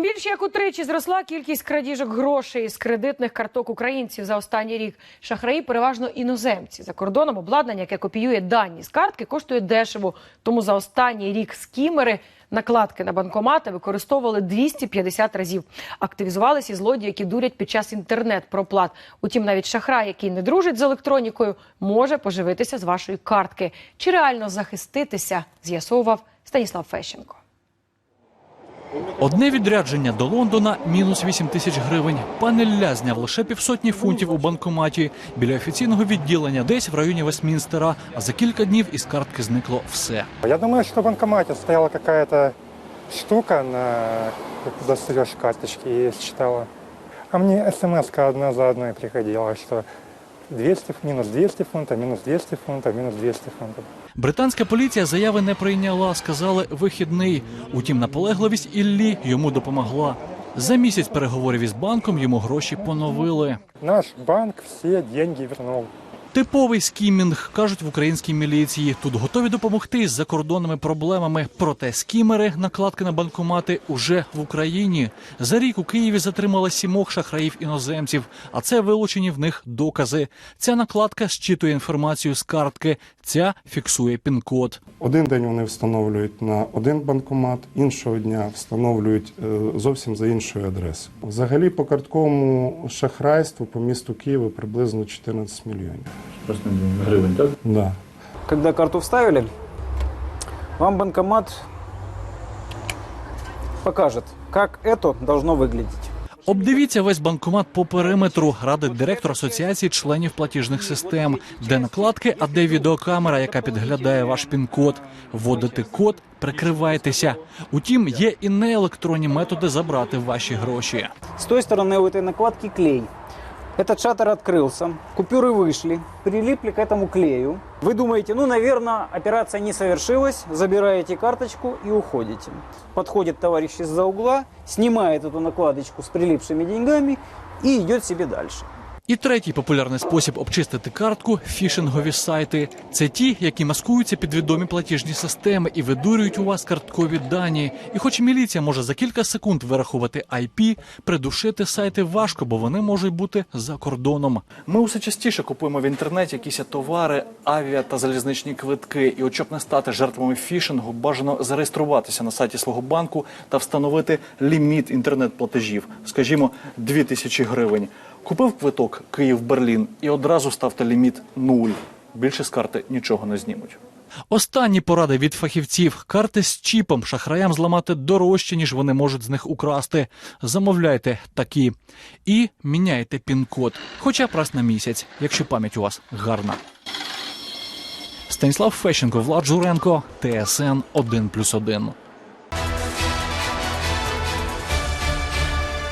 Більш як утричі зросла кількість крадіжок грошей з кредитних карток українців за останній рік. Шахраї переважно іноземці. За кордоном обладнання, яке копіює дані з картки, коштує дешево. Тому за останній рік скімери накладки на банкомати використовували 250 разів. Активізувалися і злодії, які дурять під час інтернет-проплат. Утім, навіть шахрай, який не дружить з електронікою, може поживитися з вашої картки. Чи реально захиститися, з'ясовував Станіслав Фещенко. Одне відрядження до Лондона мінус 8 тисяч гривень. Пан Ілля зняв лише півсотні фунтів у банкоматі біля офіційного відділення, десь в районі Вестмінстера. А за кілька днів із картки зникло все. Я думаю, что в банкомате стояла какая-то штука, на суешь карточки и считала. А мне смс одна за одной приходила, что 200, мінус 200 фунтів, мінус 200 фунтів, мінус 200 фунтів. Британська поліція заяви не прийняла, сказали вихідний. Утім, наполегливість Іллі йому допомогла. За місяць переговорів із банком йому гроші поновили. Наш банк всі гроші вернул. Типовий скімінг, кажуть в українській міліції. Тут готові допомогти з закордонними проблемами. Проте скімери, накладки на банкомати уже в Україні. За рік у Києві затримали сімох шахраїв іноземців, а це вилучені в них докази. Ця накладка щитує інформацію з картки, ця фіксує пін-код. Один день вони встановлюють на один банкомат, іншого дня встановлюють е, зовсім за іншою адресою. Взагалі по картковому шахрайству по місту Києва приблизно 14 мільйонів. Просто гривень, так? Да. Когда карту вставили, вам банкомат покажет, как это должно выглядеть. Обдивіться весь банкомат по периметру, радить директор асоціації членів платіжних систем, де накладки, а де відеокамера, яка підглядає ваш пін-код. Вводите код, прикривайтеся. Утім, є і неелектронні методи забрати ваші гроші. З тої сторони у накладки клей. Этот шаттер открылся, купюры вышли, прилипли к этому клею. Вы думаете, ну, наверное, операция не совершилась, забираете карточку и уходите. Подходит товарищ из-за угла, снимает эту накладочку с прилипшими деньгами и идет себе дальше. І третій популярний спосіб обчистити картку фішингові сайти. Це ті, які маскуються під відомі платіжні системи і видурюють у вас карткові дані. І хоч міліція може за кілька секунд вирахувати IP, придушити сайти важко, бо вони можуть бути за кордоном. Ми усе частіше купуємо в інтернеті якісь товари, авіа та залізничні квитки. І от щоб не стати жертвами фішингу, бажано зареєструватися на сайті свого банку та встановити ліміт інтернет-платежів, скажімо, 2000 гривень. Купив квиток Київ-Берлін і одразу ставте ліміт нуль. Більше з карти нічого не знімуть. Останні поради від фахівців: карти з чіпом шахраям зламати дорожче, ніж вони можуть з них украсти. Замовляйте такі і міняйте пін-код, хоча б раз на місяць, якщо пам'ять у вас гарна. Станіслав Фещенко, Влад Журенко, ТСН 1+,1.